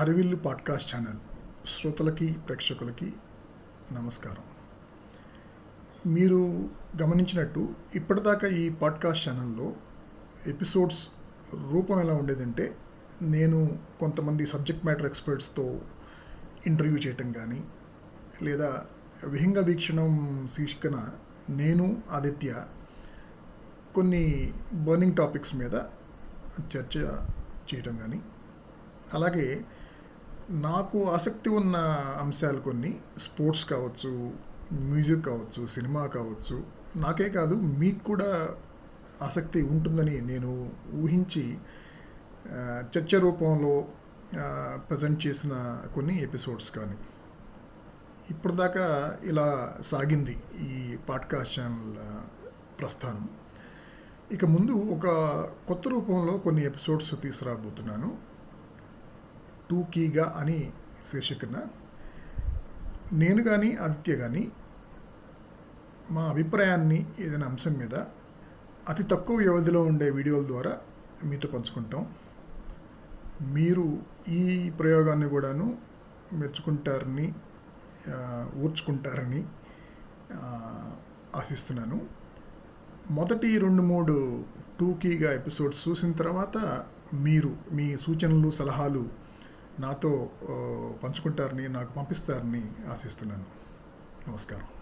హరివిల్లు podcast channel శ్రోతలకి ప్రేక్షకులకి నమస్కారం. మీరు గమనించినట్టు ఇప్పటిదాకా ఈ పాడ్కాస్ట్ ఛానల్లో ఎపిసోడ్స్ రూపం ఎలా ఉండేదంటే నేను కొంతమంది సబ్జెక్ట్ మ్యాటర్ ఎక్స్పర్ట్స్తో ఇంటర్వ్యూ చేయటం కానీ లేదా విహింగ వీక్షణం శీర్షికన నేను ఆదిత్య కొన్ని బర్నింగ్ టాపిక్స్ మీద చర్చ చేయటం కానీ అలాగే నాకు ఆసక్తి ఉన్న అంశాలు కొన్ని. స్పోర్ట్స్ కావచ్చు మ్యూజిక్ కావచ్చు సినిమా కావచ్చు. నాకే కాదు మీకు కూడా ఆసక్తి ఉంటుందని నేను ఊహించి చర్చ రూపంలో ప్రజెంట్ చేసిన కొన్ని ఎపిసోడ్స్ కానీ. ఇప్పటిదాకా ఇలా సాగింది ఈ పాడ్కాస్ట్ ఛానల్ ప్రస్థానం. ఇక ముందు ఒక కొత్త రూపంలో కొన్ని ఎపిసోడ్స్ తీసుకురాబోతున్నాను. టూ కీగా అని శీర్షికన. నేను కానీ ఆదిత్య కానీ మా అభిప్రాయాన్ని ఏదైనా అంశం మీద అతి తక్కువ వ్యవధిలో ఉండే వీడియోల ద్వారా మీతో పంచుకుంటాం. మీరు ఈ ప్రయోగాన్ని కూడాను మెచ్చుకుంటారని ఊర్చుకుంటారని ఆశిస్తున్నాను. మొదటి రెండు మూడు టూకీగా ఎపిసోడ్స్ చూసిన తర్వాత మీరు మీ సూచనలు సలహాలు నాతో పంచుకుంటారని నాకు పంపిస్తారని ఆశిస్తున్నాను. నమస్కారం.